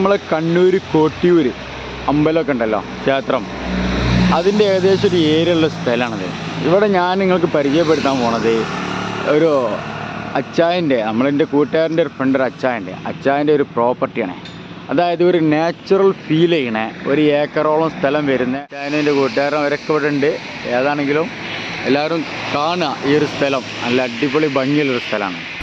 നമ്മളെ കണ്ണൂർ കോട്ടിയൂർ അമ്പലമൊക്കെ ഉണ്ടല്ലോ ക്ഷേത്രം. അതിന്റെ ഏകദേശം ഒരു ഏരിയ ഉള്ള സ്ഥലമാണത്. ഇവിടെ ഞാൻ നിങ്ങൾക്ക് പരിചയപ്പെടുത്താൻ പോണത് ഒരു അച്ചായന്റെ നമ്മളെന്റെ കൂട്ടുകാരന്റെ ഒരു ഫ്രണ്ട് ഒരു അച്ചായന്റെ. അച്ചായന്റെ ഒരു പ്രോപ്പർട്ടിയാണ് അതായത് ഒരു നാച്ചുറൽ ഫീൽ ചെയ്യണ ഒരു ഏക്കറോളം സ്ഥലം വരുന്ന അച്ചായന്റെ കൂട്ടുകാരൻ അവരൊക്കെ ഇവിടെ ഉണ്ട്. ഏതാണെങ്കിലും എല്ലാവരും കാണുക ഈ ഒരു സ്ഥലം. നല്ല അടിപൊളി ഭംഗിയുള്ളൊരു സ്ഥലമാണ്.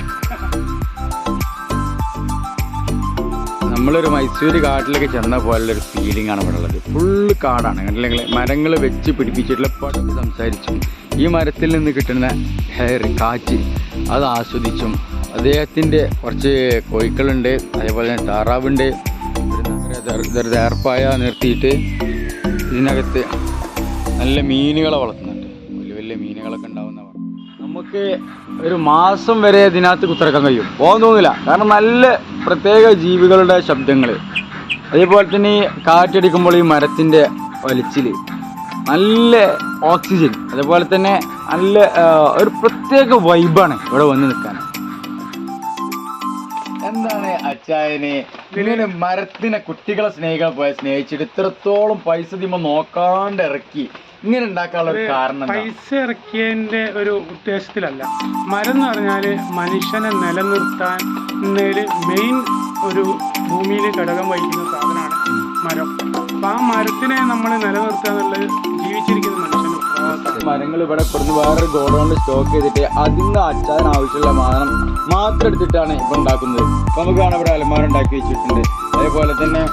നമ്മളൊരു മൈസൂർ കാട്ടിലേക്ക് ചെന്ന പോലുള്ളൊരു ഫീലിംഗ് ആണ് ഇവിടെ ഉള്ളത് ഫുള്ള് കാടാണ്. അല്ലെങ്കിൽ മരങ്ങൾ വെച്ച് പിടിപ്പിച്ചിട്ടുള്ള പടം സംസാരിച്ചും ഈ മരത്തിൽ നിന്ന് കിട്ടുന്ന ഹെയർ കാറ്റ് അത് ആസ്വദിച്ചും അദ്ദേഹത്തിന്റെ കുറച്ച് കോഴിക്കളുണ്ട് അതേപോലെ തന്നെ താറാവുണ്ട്. ഒരു നേർപ്പായ നിർത്തിയിട്ട് ഇതിനകത്ത് നല്ല മീനുകളെ വളർത്തുന്നുണ്ട്. വലിയ വലിയ മീനുകളൊക്കെ ഉണ്ടാവുന്ന നമുക്ക് ഒരു മാസം വരെ ഇതിനകത്ത് കുത്തിറക്കാൻ കഴിയും. പോകാൻ തോന്നില്ല. കാരണം നല്ല പ്രത്യേക ജീവികളുടെ ശബ്ദങ്ങൾ അതേപോലെ തന്നെ ഈ കാറ്റടിക്കുമ്പോൾ ഈ മരത്തിന്റെ വലിച്ചിൽ നല്ല ഓക്സിജൻ അതേപോലെ തന്നെ നല്ല ഒരു പ്രത്യേക വൈബാണ് ഇവിടെ വന്ന് നിൽക്കാൻ. എന്താണ് അച്ചായന് ഇങ്ങനെ മരത്തിനെ കുട്ടികളെ സ്നേഹിക്കാൻ പോയ സ്നേഹിച്ചിട്ട് ഇത്രത്തോളം പൈസ തിമ്മ നോക്കാണ്ട് ഇറക്കി ഇങ്ങനെ ഉണ്ടാക്കാനുള്ള ഒരു കാരണം? പൈസ ഇറക്കിയതിന്റെ ഒരു ഉദ്ദേശത്തിലല്ല മരം എന്ന് പറഞ്ഞാൽ മനുഷ്യനെ നിലനിർത്താൻ മെയിൻ ഒരു ഭൂമിയിൽ ഘടകം വഹിക്കുന്ന സാധനമാണ് മരം അപ്പൊ ആ മരത്തിനെ നമ്മൾ നിലനിർത്തുക എന്നുള്ളത് ജീവിച്ചിരിക്കുന്ന ഉത്തരവാദിത്തമാണ്. മരങ്ങൾ ഇവിടെ കൊടുത്ത് വേറൊരു ഗോഡൗണിൽ സ്റ്റോക്ക് ചെയ്തിട്ട് അതിന് അച്ചാൻ ആവശ്യമുള്ള മാനം മാത്രം എടുത്തിട്ടാണ് ഇപ്പൊ ഉണ്ടാക്കുന്നത്. നമുക്ക് കാണാൻ ഇവിടെ അലമാര ഉണ്ടാക്കി വെച്ചിട്ടുണ്ട്. അതേപോലെ തന്നെ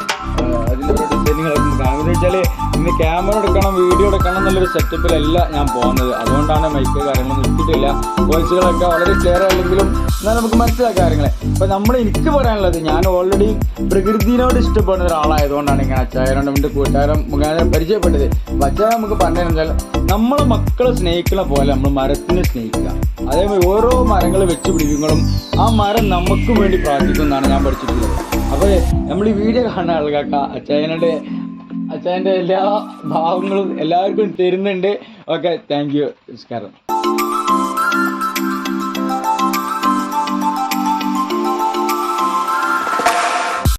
വെച്ചാൽ ഇന്ന് ക്യാമറ എടുക്കണം വീഡിയോ എടുക്കണം എന്നുള്ളൊരു സെറ്റപ്പിലല്ല ഞാൻ പോകുന്നത്. അതുകൊണ്ടാണ് മൈക്ക് കാര്യങ്ങളൊന്നും എടുത്തിട്ടില്ല വോയിസുകളൊക്കെ വളരെ ക്ലിയർ അല്ലെങ്കിലും എന്നാൽ നമുക്ക് മനസ്സിലാക്കാം കാര്യങ്ങളെ. അപ്പം നമ്മൾ എനിക്ക് പറയാനുള്ളത് ഞാൻ ഓൾറെഡി പ്രകൃതിനോട് ഇഷ്ടപ്പെടുന്ന ഒരാളായതുകൊണ്ടാണ് ഇങ്ങനെ അച്ചായനോട് എന്റെ കൂട്ടുകാരൻ മുഖേന പരിചയപ്പെട്ടത്. അപ്പൊ അച്ചായ നമുക്ക് പറഞ്ഞാൽ നമ്മളെ മക്കളെ സ്നേഹിക്കണ പോലെ നമ്മൾ മരത്തിനെ സ്നേഹിക്കുക. അതേപോലെ ഓരോ മരങ്ങൾ വെച്ച് പിടിക്കുമ്പോഴും ആ മരം നമുക്ക് വേണ്ടി പ്രാർത്ഥിക്കുമെന്നാണ് ഞാൻ പഠിച്ചിട്ടുള്ളത്. അപ്പോൾ നമ്മൾ ഈ വീഡിയോ കാണുന്ന ആൾക്കാക്ക അച്ചായനോട് അച്ചായന്റെ എല്ലാ ഭാവങ്ങളും എല്ലാവർക്കും തരുന്നുണ്ട്. Okay thank you. നമസ്കാരം.